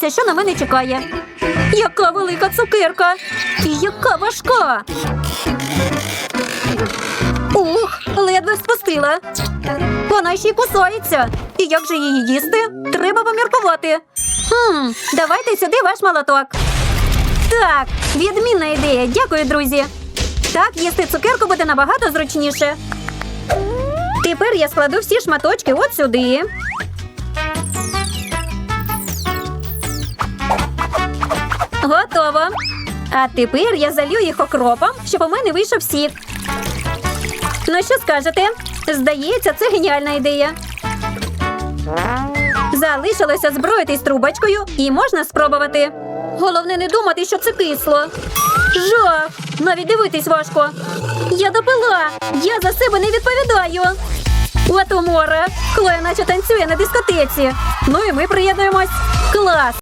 Це що на мене чекає? Яка велика цукерка! І яка важка! Ух, ледве спустила. Вона ще й кусається. І як же її їсти? Треба поміркувати. Хм, давайте сюди ваш молоток. Так, відмінна ідея. Дякую, друзі. Так, їсти цукерку буде набагато зручніше. Тепер я складу всі шматочки от сюди. Готово. А тепер я залью їх окропом, щоб у мене вийшов сік. Ну що скажете? Здається, це геніальна ідея. Залишилося зброїтись трубочкою і можна спробувати. Головне не думати, що це кисло. Жах! Навіть дивитись важко. Я допила. Я за себе не відповідаю. От умора. Хлоя наче танцює на дискотеці. Ну і ми приєднуємось. Клас!